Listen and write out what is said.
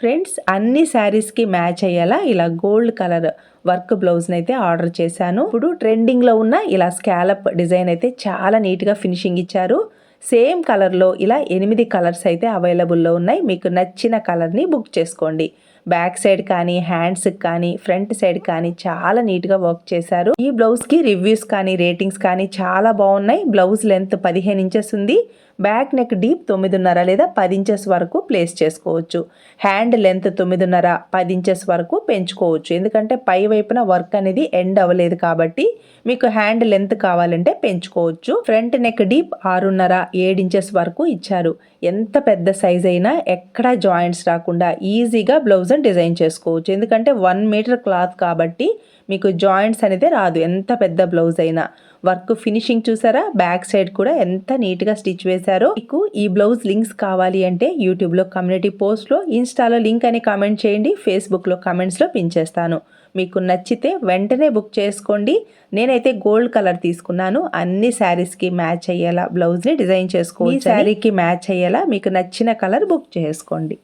Friends అన్ని శారీస్కి match అయ్యేలా ఇలా గోల్డ్ కలర్ వర్క్ బ్లౌజ్ని అయితే ఆర్డర్ చేశాను. ఇప్పుడు ట్రెండింగ్లో ఉన్న ఇలా స్కాలప్ డిజైన్ అయితే చాలా నీట్గా ఫినిషింగ్ ఇచ్చారు. సేమ్ కలర్లో ఇలా ఎనిమిది కలర్స్ అయితే అవైలబుల్లో ఉన్నాయి. మీకు నచ్చిన కలర్ని బుక్ చేసుకోండి. బ్యాక్ సైడ్ కానీ హ్యాండ్స్ కానీ ఫ్రంట్ సైడ్ కానీ చాలా నీట్గా వర్క్ చేశారు. ఈ బ్లౌజ్కి రివ్యూస్ కానీ రేటింగ్స్ కానీ చాలా బాగున్నాయి. బ్లౌజ్ లెంత్ పదిహేను ఇంచెస్ ఉంది. బ్యాక్ నెక్ డీప్ తొమ్మిదిన్నర లేదా పది ఇంచెస్ వరకు ప్లేస్ చేసుకోవచ్చు. హ్యాండ్ లెంత్ తొమ్మిదిన్నర పది ఇంచెస్ వరకు పెంచుకోవచ్చు. ఎందుకంటే పై వైపున వర్క్ అనేది ఎండ్ అవ్వలేదు కాబట్టి మీకు హ్యాండ్ లెంత్ కావాలంటే పెంచుకోవచ్చు. ఫ్రంట్ నెక్ డీప్ ఆరున్నర ఏడు ఇంచెస్ వరకు ఇచ్చారు. ఎంత పెద్ద సైజ్ అయినా ఎక్కడా జాయింట్స్ రాకుండా ఈజీగా బ్లౌజ్ డిజైన్ చేసుకోవచ్చు. ఎందుకంటే వన్ మీటర్ క్లాత్ కాబట్టి మీకు జాయింట్స్ అనేది రాదు. ఎంత పెద్ద బ్లౌజ్ అయినా. వర్క్ ఫినిషింగ్ చూసారా? బ్యాక్ సైడ్ కూడా ఎంత నీట్గా స్టిచ్ వేశారో. మీకు ఈ బ్లౌజ్ లింక్స్ కావాలి అంటే యూట్యూబ్లో కమ్యూనిటీ పోస్ట్లో ఇన్స్టాలో లింక్ అని కామెంట్ చేయండి. ఫేస్బుక్లో కమెంట్స్లో పిన్ చేస్తాను. మీకు నచ్చితే వెంటనే బుక్ చేసుకోండి. నేనైతే గోల్డ్ కలర్ తీసుకున్నాను. అన్ని శారీస్కి మ్యాచ్ అయ్యేలా బ్లౌజ్ని డిజైన్ చేసుకోండి శారీకి మ్యాచ్ అయ్యేలా మీకు నచ్చిన కలర్ బుక్ చేసుకోండి.